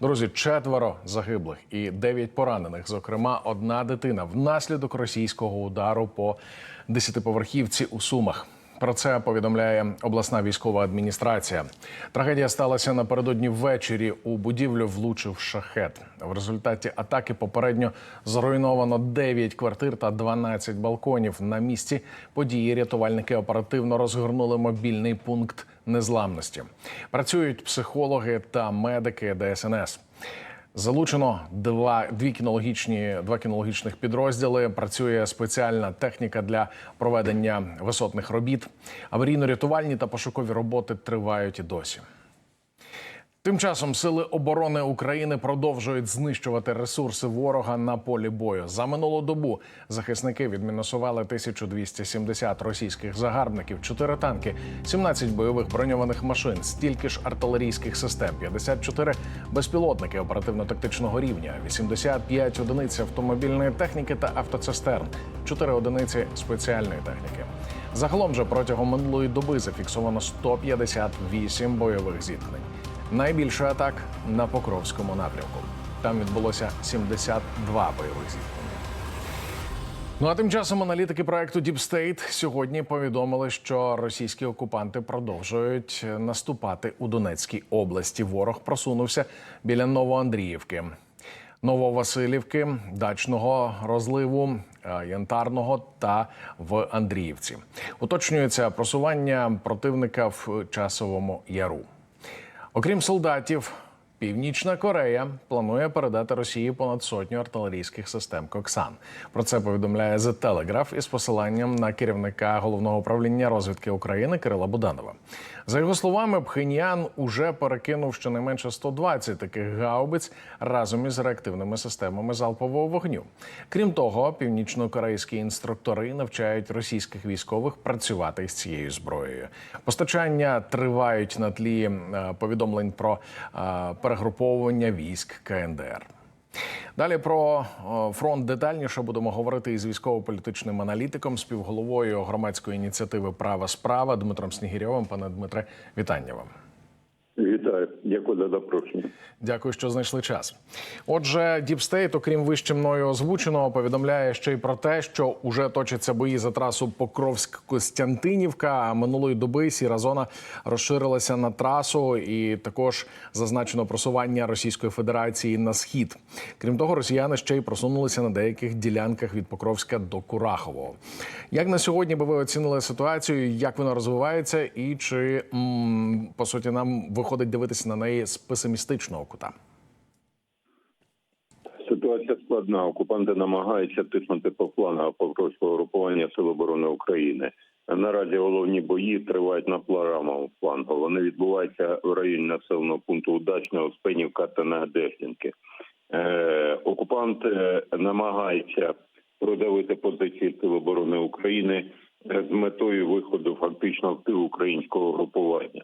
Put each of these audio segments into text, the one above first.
Друзі, четверо загиблих і дев'ять поранених. Зокрема, одна дитина внаслідок російського удару по десятиповерхівці у Сумах. Про це повідомляє обласна військова адміністрація. Трагедія сталася напередодні ввечері. У будівлю влучив шахет. В результаті атаки попередньо зруйновано 9 квартир та 12 балконів. На місці події рятувальники оперативно розгорнули мобільний пункт незламності. Працюють психологи та медики ДСНС. Залучено два дві кінологічні два кінологічних підрозділи. Працює спеціальна техніка для проведення висотних робіт. Аварійно-рятувальні та пошукові роботи тривають і досі. Тим часом сили оборони України продовжують знищувати ресурси ворога на полі бою. За минулу добу захисники відмінусували 1270 російських загарбників, 4 танки, 17 бойових броньованих машин, стільки ж артилерійських систем, 54 безпілотники оперативно-тактичного рівня, 85 одиниць автомобільної техніки та автоцистерн, 4 одиниці спеціальної техніки. Загалом же протягом минулої доби зафіксовано 158 бойових зіткнень. Найбільше атак на Покровському напрямку. Там відбулося 72 бойових зіткнення. Ну а тим часом аналітики проекту Deep State сьогодні повідомили, що російські окупанти продовжують наступати у Донецькій області. Ворог просунувся біля Новоандріївки. Нововасилівки, дачного розливу, е, янтарного та в Андріївці. Уточнюється просування противника в часовому яру. Окрім солдатів, Північна Корея планує передати Росії понад сотню артилерійських систем Коксан. Про це повідомляє The Telegraph із посиланням на керівника головного управління розвідки України Кирила Буданова. За його словами, Пхеньян уже перекинув щонайменше 120 таких гаубиць разом із реактивними системами залпового вогню. Крім того, північнокорейські інструктори навчають російських військових працювати з цією зброєю. Постачання тривають на тлі е, повідомлень про е, перегруповування військ КНДР. Далі про фронт детальніше будемо говорити із військово-політичним аналітиком, співголовою громадської ініціативи Права справа Дмитром Снігірьовим. Пане Дмитре, вітання вам. Вітаю, дякую за запрошення. Дякую, що знайшли час. Отже, Діпстейт, окрім вище мною озвученого, повідомляє ще й про те, що уже точаться бої за трасу Покровськ-Костянтинівка. А минулої доби сіра зона розширилася на трасу, і також зазначено просування Російської Федерації на схід. Крім того, росіяни ще й просунулися на деяких ділянках від Покровська до Курахового. Як на сьогодні би ви оцінили ситуацію? Як вона розвивається, і чи м, по суті нам виходить дивитися на неї з песимістичного кута? Ситуація складна. Окупанти намагаються тиснути по планах Покровського групування Сил оборони України. Наразі головні бої тривають на пларамовому флангу. Вони відбуваються в районі населеного пункту Удачного, Спенівка та Нагадешники. Е, окупант е, намагається продавити позиції Сил оборони України е, з метою виходу фактично в тил українського групування.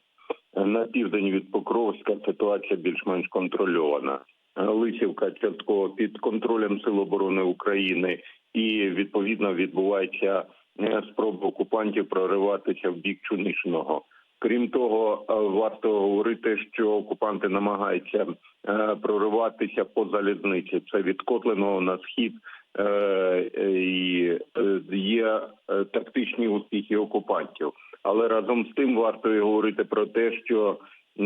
На південь від Покровська ситуація більш-менш контрольована. Лисівка частково під контролем Сил оборони України, і відповідно відбувається е, спроба окупантів прориватися в бік Чунишного. Крім того, е, варто говорити, що окупанти намагаються е, прориватися по залізниці. Це від Котленого на схід є е, тактичні успіхи окупантів. Але разом з тим варто і говорити про те, що е,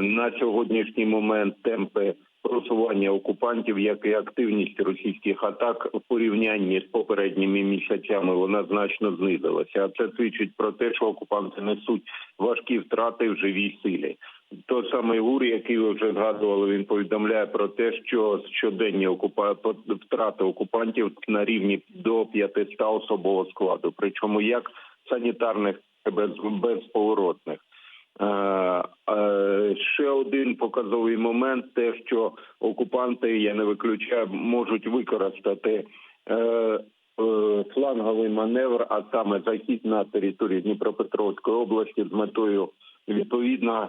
на сьогоднішній момент темпи просування окупантів, як і активність російських атак в порівнянні з попередніми місяцями, вона значно знизилася. А це свідчить про те, що окупанти несуть важкі втрати в живій силі. Той самий ГУР, який ви вже згадували, він повідомляє про те, що щоденні окупа... втрати окупантів на рівні до 500 особового складу, причому як санітарних без безповоротних. Е, е, Ще один показовий момент: те, що окупанти, я не виключаю, можуть використати е, фланговий маневр, а саме захід на території Дніпропетровської області з метою відповідно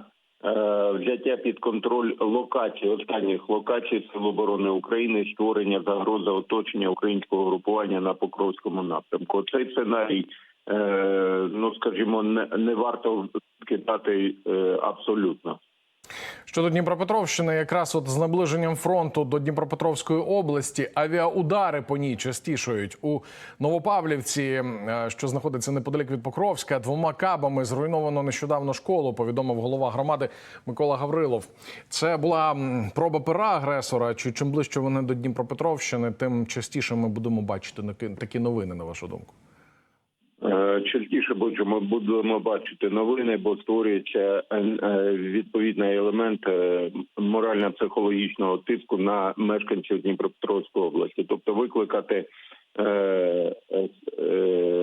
взяття під контроль локацій, останніх локацій Сил оборони України, створення загрози оточення українського групування на Покровському напрямку. Цей сценарій, е, ну скажімо, не, не варто кидати е, абсолютно. Щодо Дніпропетровщини, якраз от з наближенням фронту до Дніпропетровської області авіаудари по ній частішають у Новопавлівці, е, що знаходиться неподалік від Покровська. Двома кабами зруйновано нещодавно школу. Повідомив голова громади Микола Гаврилов. Це була проба пера агресора. Чи чим ближче вони до Дніпропетровщини, тим частіше ми будемо бачити такі новини, на вашу думку. Е, Частіше будемо будемо бачити новини, бо створюється е, е, відповідний елемент морально-психологічного тиску на мешканців Дніпропетровської області, тобто викликати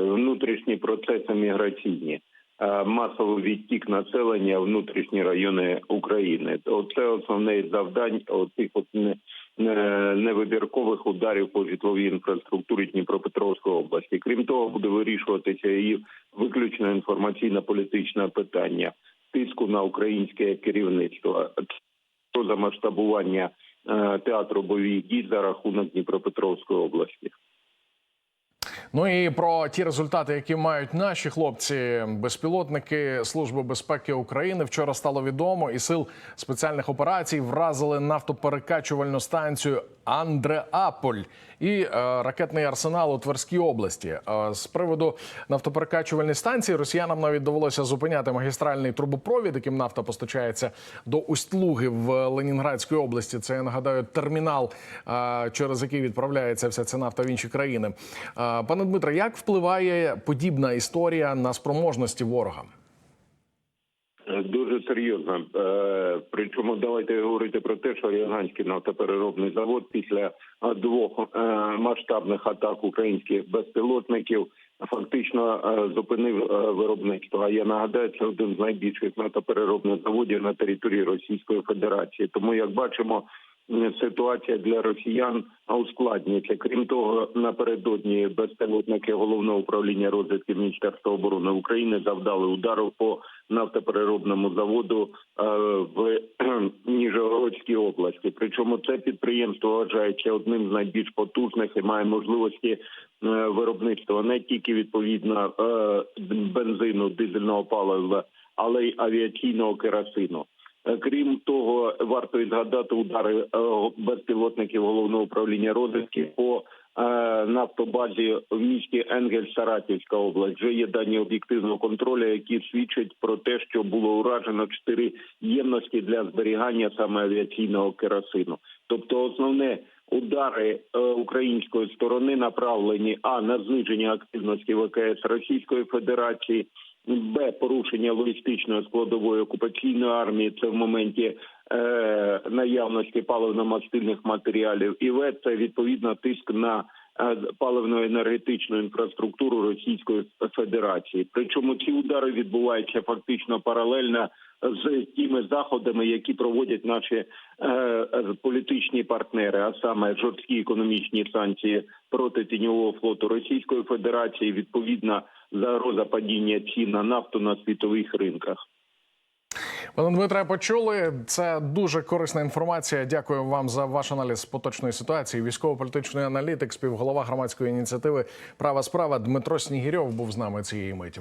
внутрішні процеси міграційні, масовий відтік населення внутрішні райони України. Оце основне завдань оцих от не, не- невибіркових ударів по житловій інфраструктурі Дніпропетровської області. Крім того, буде вирішуватися і виключно інформаційно-політичне питання тиску на українське керівництво. Про замасштабування е, театру бойових дій за рахунок Дніпропетровської області. Ну і про ті результати, які мають наші хлопці, безпілотники Служби безпеки України. Вчора стало відомо, і сил спеціальних операцій вразили нафтоперекачувальну станцію Андреаполь і е, ракетний арсенал у Тверській області. Е, з приводу нафтоперекачувальної станції росіянам навіть довелося зупиняти магістральний трубопровід, яким нафта постачається до Усть-Луги в Ленінградській області. Це я нагадаю термінал, е, через який відправляється вся ця нафта в інші країни. Пане Дмитре, як впливає подібна історія на спроможності ворога? Дуже серйозно. Е, Причому давайте говорити про те, що Ріганський нафтопереробний завод після е, двох е, масштабних атак українських безпілотників фактично зупинив виробництво. А я нагадаю, це один з найбільших нафтопереробних заводів на території Російської Федерації. Тому, як бачимо, ситуація для росіян ускладнюється. Крім того, напередодні безпілотники головного управління розвідки Міністерства оборони України завдали удару по нафтопереробному заводу е, в кхм, Ніжегородській області. Причому це підприємство вважається одним з найбільш потужних і має можливості е, виробництва не тільки відповідно е, бензину, дизельного палива, але й авіаційного керосину. Е, Крім того, варто згадати удари е, безпілотників головного управління розвідки по е, нафтобазі в місті Енгель, Саратівська область. Вже є дані об'єктивного контролю, які свідчать про те, що було уражено чотири ємності для зберігання саме авіаційного керосину. Тобто, основне удари української сторони направлені а на зниження активності ВКС Російської Федерації. Б порушення логістичної складової окупаційної армії це в моменті е, наявності паливно-мастильних матеріалів, і В це відповідно тиск на е, паливно-енергетичну інфраструктуру Російської Федерації. Причому ці удари відбуваються фактично паралельно з тими заходами, які проводять наші е, політичні партнери, а саме жорсткі економічні санкції проти тіньового флоту Російської Федерації, відповідна загроза падіння цін на нафту на світових ринках. Пане Дмитре, почули. Це дуже корисна інформація. Дякую вам за ваш аналіз поточної ситуації. Військово-політичний аналітик, співголова громадської ініціативи Права справа Дмитро Снігірьов був з нами цієї миті. Ми